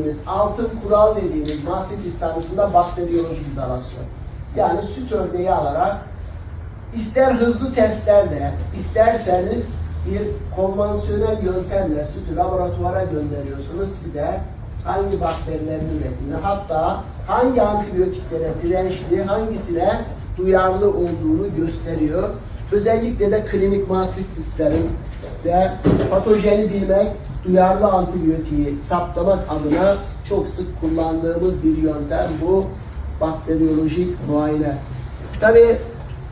dediğimiz, altın kural dediğimiz mastitis tanısında bakteriyolojik izolasyon. Yani süt örneği alarak ister hızlı testlerle, isterseniz bir konvansiyonel yöntemle sütü laboratuvara gönderiyorsunuz size hangi bakterilerin ürettiğini hatta hangi antibiyotiklere dirençli hangisine duyarlı olduğunu gösteriyor. Özellikle de klinik mastitislerin ve patojeni bilmek, duyarlı antibiyotiği saptamak adına çok sık kullandığımız bir yöntem bu bakteriyolojik muayene. Tabii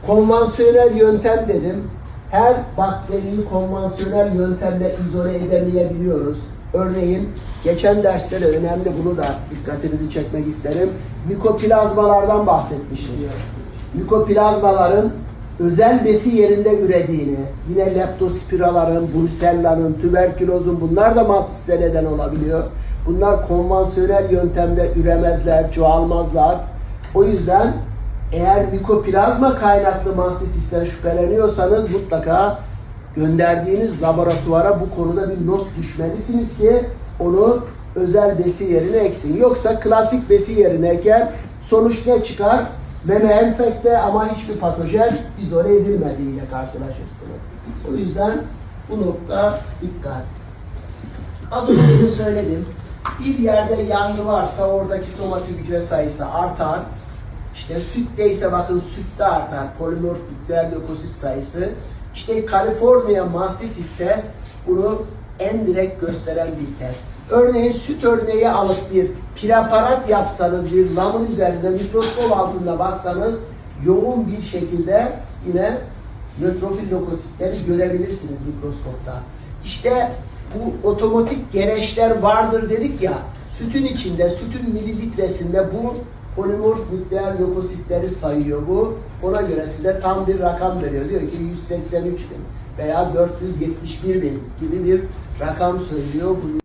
konvansiyonel yöntem dedim. Her bakteriyi konvansiyonel yöntemle izole edemeyebiliyoruz. Örneğin geçen derste de önemli bunu da dikkatinizi çekmek isterim. Mikoplazmalardan bahsetmiştim. Mikoplazmaların özel besi yerinde ürediğini, yine leptospiraların, brusella'nın, tüberkülozun bunlar da mastise neden olabiliyor. Bunlar konvansiyonel yöntemde üremezler, çoğalmazlar. O yüzden eğer mikoplazma kaynaklı mastitisten şüpheleniyorsanız mutlaka gönderdiğiniz laboratuvara bu konuda bir not düşmelisiniz ki onu özel besi yerine eksin. Yoksa klasik besi yerine eker sonuç ne çıkar? Meme enfekte ama hiçbir patojen izole edilmediğiyle karşılaşırsınız. O yüzden bu nokta dikkat. Az önce de söyledim. Bir yerde yangı varsa oradaki somatik hücre sayısı artar. İşte sütteyse bakın sütte artar. Polimorf nükleer lökosit sayısı. İşte California mastitis test bunu en direkt gösteren bir test. Örneğin süt örneği alıp bir preparat yapsanız bir lamın üzerinde mikroskop altında baksanız yoğun bir şekilde yine nötrofil lökositleri görebilirsiniz mikroskopta. İşte bu otomatik gereçler vardır dedik ya sütün içinde, sütün mililitresinde bu polimorf nükleer lökositleri sayıyor bu. Ona göre size tam bir rakam veriyor. Diyor ki 183 bin veya 471 bin gibi bir rakam söylüyor. Bu